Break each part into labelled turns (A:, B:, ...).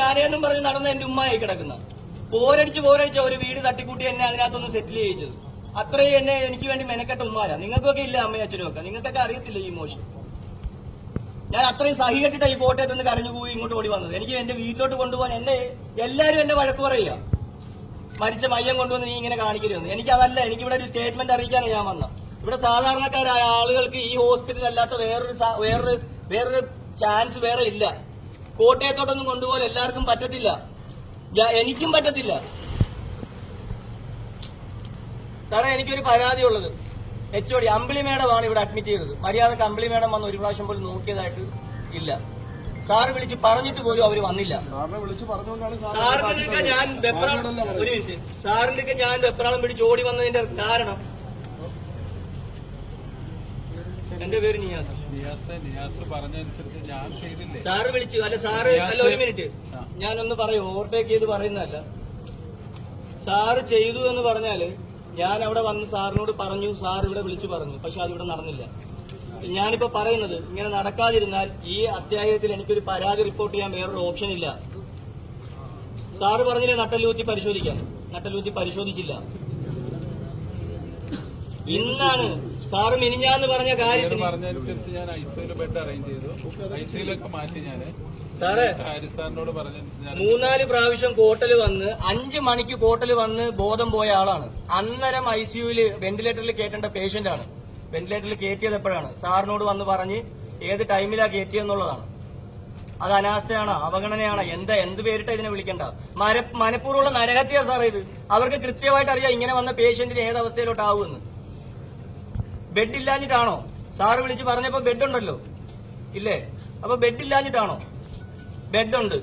A: ഞാനേന്നും പറഞ്ഞ് നടന്ന എന്റെ ഉമ്മയായി കിടക്കുന്ന. പോരടിച്ച് പോരടിച്ച ഒരു വീട് തട്ടിക്കൂട്ടി എന്നെ അതിനകത്തൊന്ന് സെറ്റിൽ ചെയ്യിച്ചത്. അത്രയും എന്നെ എനിക്ക് വേണ്ടി മെനക്കെട്ട ഉമ്മാരാ. നിങ്ങൾക്കൊക്കെ ഇല്ല അമ്മയും അച്ഛനും ഒക്കെ? നിങ്ങൾക്കൊക്കെ അറിയത്തില്ല ഈ മോശം? ഞാൻ അത്രയും സഹി കെട്ടിട്ടാ ഈ കോട്ടയത്ത് നിന്ന് കരഞ്ഞു പോയി ഇങ്ങോട്ട് ഓടി വന്നത്. എനിക്ക് എന്റെ വീട്ടിലോട്ട് കൊണ്ടുപോകാൻ എന്നെ എല്ലാരും എന്നെ വഴക്ക് പറയുക. മരിച്ച മയ്യം കൊണ്ടുവന്ന് നീ ഇങ്ങനെ കാണിക്കരുതെന്ന്. എനിക്ക് അതല്ല എനിക്ക് ഇവിടെ ഒരു സ്റ്റേറ്റ്മെന്റ് അറിയിക്കാനാണ് ഞാൻ വന്നത്. ഇവിടെ സാധാരണക്കാരായ ആളുകൾക്ക് ഈ ഹോസ്പിറ്റൽ അല്ലാത്ത വേറൊരു വേറൊരു വേറൊരു ചാൻസ് വേറെ ഇല്ല. കോട്ടയത്തോട്ടൊന്നും കൊണ്ടുപോകാൻ എല്ലാവർക്കും പറ്റത്തില്ല. എനിക്കും പറ്റത്തില്ല. സാറേ എനിക്കൊരു പരാതി ഉള്ളത് എച്ച് ഒ ഡി അമ്പിളി മേഡമാണ് ഇവിടെ അഡ്മിറ്റ് ചെയ്തത്. മര്യാദയ്ക്ക് അമ്പിളി മേഡം വന്ന് ഒരു പ്രാവശ്യം പോലും നോക്കിയതായിട്ട് ഇല്ല. സാറ് വിളിച്ച് പറഞ്ഞിട്ട് പോലും അവർ വന്നില്ല. സാറിന്റെ ഞാൻ വെപ്രാളം ഒരു മിനിറ്റ്. സാറിനൊക്കെ ഞാൻ വെപ്രാളം പിടിച്ച് ഓടി വന്നതിന്റെ കാരണം. എന്റെ പേര് നിയാസ്. സാറ് വിളിച്ചു. അല്ല സാറ് അല്ല ഒരു മിനിറ്റ്. ഞാനൊന്ന് പറയും ഓവർടേക്ക് ചെയ്ത് പറയുന്നതല്ല. സാറ് ചെയ്തു എന്ന് പറഞ്ഞാൽ ഞാൻ അവിടെ വന്ന് സാറിനോട് പറഞ്ഞു സാർ ഇവിടെ വിളിച്ചു പറഞ്ഞു പക്ഷെ അതിവിടെ നടന്നില്ല. ഞാനിപ്പോ പറയുന്നത് ഇങ്ങനെ നടക്കാതിരുന്നാൽ ഈ അത്യാഹിതത്തിൽ എനിക്കൊരു പരാതി റിപ്പോർട്ട് ചെയ്യാൻ വേറൊരു ഓപ്ഷൻ ഇല്ല. സാറ് പറഞ്ഞില്ലേ നട്ടലൂത്തി പരിശോധിക്കാൻ? നട്ടലൂത്തി പരിശോധിച്ചില്ല. ഇന്നാണ് സാറ് മിനിഞ്ഞാന്ന് പറഞ്ഞ കാര്യം
B: പറഞ്ഞനുസരിച്ച് ഞാൻ ഐസിയിൽ ബെഡ് അറേഞ്ച് ചെയ്തു. ഐസിയിലൊക്കെ മാറ്റി ഞാൻ
A: സാറേ
B: ഹരിസാറിനോട് പറഞ്ഞു
A: മൂന്നാൽ പ്രാവശ്യം കോട്ടൽ വന്ന് അഞ്ച് മണിക്ക് കോട്ടൽ വന്ന് ബോധം പോയ ആളാണ്. അന്നേരം ഐ സിയുയിൽ വെന്റിലേറ്ററിൽ കയറ്റേണ്ട പേഷ്യന്റ് ആണ്. വെന്റിലേറ്ററിൽ കയറ്റിയത് എപ്പോഴാണ് സാറിനോട് വന്ന് പറഞ്ഞ് ഏത് ടൈമിലാ കയറ്റിയെന്നുള്ളതാണ് അത് അനാസ്ഥയാണോ അവഗണനയാണോ. എന്താ എന്ത് പേരിട്ട് ഇതിനെ വിളിക്കണ്ട? മര മനഃപൂർവമുള്ള നരഹത്യ സാറേ ഇത്. അവർക്ക് കൃത്യമായിട്ട് അറിയാം ഇങ്ങനെ വന്ന പേഷ്യന്റിന് ഏത് അവസ്ഥയിലോട്ടാവുമെന്ന് ബെഡ് ഇല്ലാഞ്ഞിട്ടാണോ സാറ് വിളിച്ച് പറഞ്ഞപ്പോ ബെഡ് ഉണ്ടല്ലോ ഇല്ലേ? അപ്പൊ ബെഡ് ഇല്ലാഞ്ഞിട്ടാണോ ബെഡുണ്ട്.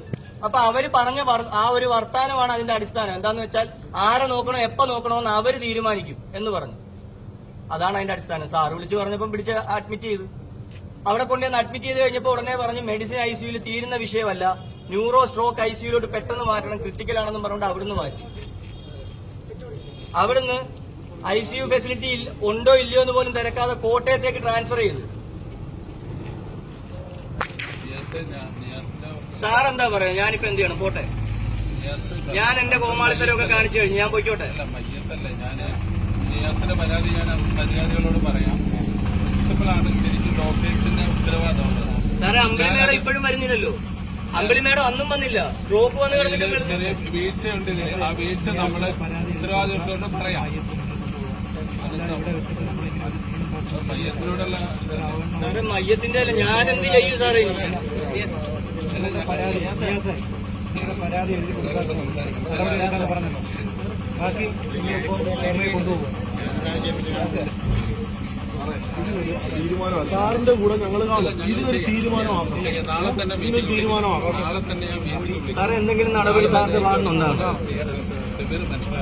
A: അപ്പൊ അവർ പറഞ്ഞ ആ ഒരു വർത്താനമാണ് അതിന്റെ അടിസ്ഥാനം. എന്താന്ന് വെച്ചാൽ ആരെ നോക്കണോ എപ്പോ നോക്കണോന്ന് അവർ തീരുമാനിക്കും എന്ന് പറഞ്ഞു. അതാണ് അതിന്റെ അടിസ്ഥാനം. സാറ് വിളിച്ച് പറഞ്ഞപ്പം പിടിച്ച് അഡ്മിറ്റ് ചെയ്തു. അവിടെ കൊണ്ടുവന്ന് അഡ്മിറ്റ് ചെയ്ത് കഴിഞ്ഞപ്പോൾ ഉടനെ പറഞ്ഞു മെഡിസിൻ ഐ സിയുയിൽ തീരുന്ന വിഷയമല്ല. ന്യൂറോ സ്ട്രോക്ക് ഐ സിയുലോട്ട് പെട്ടെന്ന് മാറ്റണം. ക്രിട്ടിക്കൽ ആണെന്ന് പറഞ്ഞുകൊണ്ട് അവിടുന്ന് മാറ്റി. അവിടുന്ന് ഐ സി യു ഫെസിലിറ്റി ഉണ്ടോ ഇല്ലയോ എന്ന് പോലും തിരക്കാതെ കോട്ടയത്തേക്ക് ട്രാൻസ്ഫർ ചെയ്തു. സാർ എന്താ പറയാ? ഞാനിപ്പോ എന്ത് ചെയ്യണം? പോട്ടെ. ഞാൻ എന്റെ കോമാളിത്തരമൊക്കെ കാണിച്ചു കഴിഞ്ഞു. ഞാൻ പോയിക്കോട്ടെ.
B: നിയാസിന്റെ പരാതി ഞാൻ മര്യാദകളോട് പറയാം. പ്രിൻസിപ്പളാണ് ശരിക്കും ഡോക്ടേഴ്സിന്റെ ഉത്തരവാദിത്തമുള്ളത്
A: സാറേ അമ്പിളി മേഡം ഇപ്പോഴും വരുന്നില്ലല്ലോ. അമ്പിളി മേഡം അന്നും വന്നില്ല. സ്ട്രോക്ക് വന്ന് കിടന്നിട്ട്
B: വീഴ്ചയുണ്ട്. ആ വീഴ്ച നമ്മൾ ഉത്തരവാദിത്തത്തോട് പറയാം.
A: മയ്യത്തിന്റെ അല്ല ഞാൻ എന്ത് ചെയ്യും സാറേ ഇനി?
C: തീരുമാനമാണ് സാറിന്റെ കൂടെ ഞങ്ങൾ ഇതിനൊരു തീരുമാനമാക്കണം
B: നാളെ തന്നെ
C: തീരുമാനമാക്കണം
A: സാറേ എന്തെങ്കിലും നടപടി സാറിന്റെ ഭാഗത്തുനിന്നുണ്ടാകും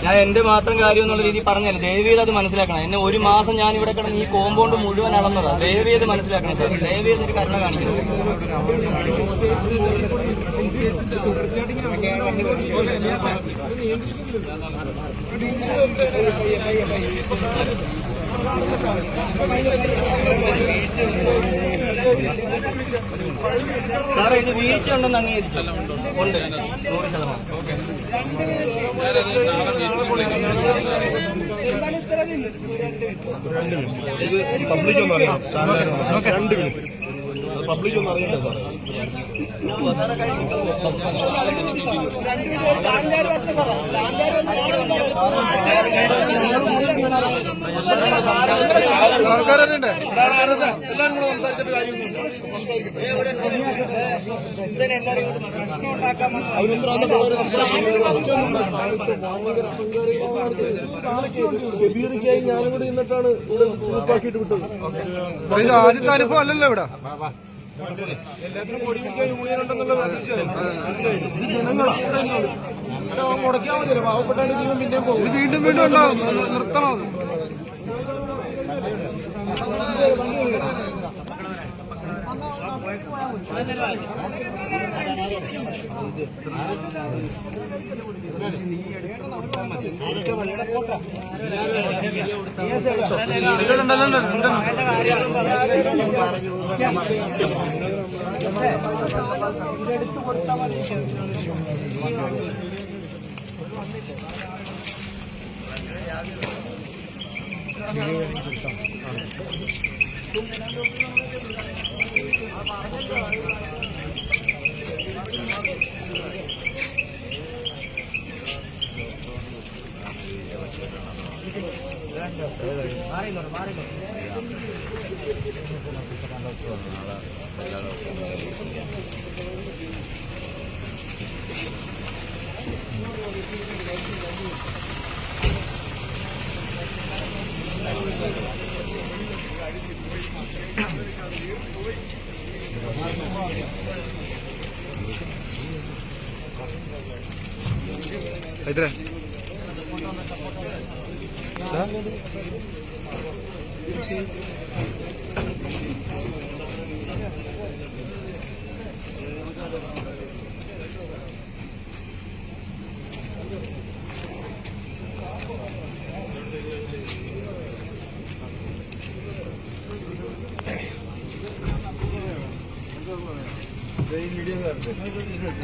A: ഞാൻ എന്റെ മാത്രം കാര്യം എന്നുള്ള രീതി പറഞ്ഞല്ല ദേവിയത് അത് മനസ്സിലാക്കണം. എന്നെ ഒരു മാസം ഞാൻ ഇവിടെ കിടന്ന് ഈ കോമ്പൗണ്ട് മുഴുവൻ അളന്നതാണ് ദേവിയത് മനസ്സിലാക്കണം. സാർ ദയവേത് ഒരു കരുണ കാണിക്കണം സാറേ ഇത് വീഴ്ച ഉണ്ടെന്ന് അംഗീകരിച്ചു. ഉണ്ട്. നൂറ് ശതമാനം.
C: പബ്ലിക് ഒന്നും അറിയാം രണ്ട് മിനിറ്റ് പബ്ലിക് ഒന്നും അറിയണ്ട സാറേ ആൾക്കാരുണ്ട് എല്ലാവരും കൂടെ സംസാരിച്ചിട്ട് കാര്യമൊന്നുമില്ല. അവരൊന്നും വന്ന. പിള്ളേർ സംസാരിക്കുന്നുണ്ട് ഞാനും കൂടി നിന്നിട്ടാണ് ഇവിടെ ഉറപ്പാക്കിയിട്ട് വിട്ടത്.
D: ഇത് ആദ്യത്തെ അനുഭവം അല്ലല്ലോ ഇവിടെ.
C: എല്ലാത്തിനും കൊടി പിടിക്കാൻ യൂണിയൻ ഉണ്ടെന്നുള്ള ജനങ്ങളാ മുടക്കാൻ മതി പാവപ്പെട്ടാണ് ജീവൻ പിന്നെയും പോകും.
D: ഇത് വീണ്ടും വീണ്ടും ഉണ്ടാവും. ഇതെടുത്ത് കൊടുത്താൽ മതി Gracias. നിർത്തണം Hay tres. ¿Está? मीडिया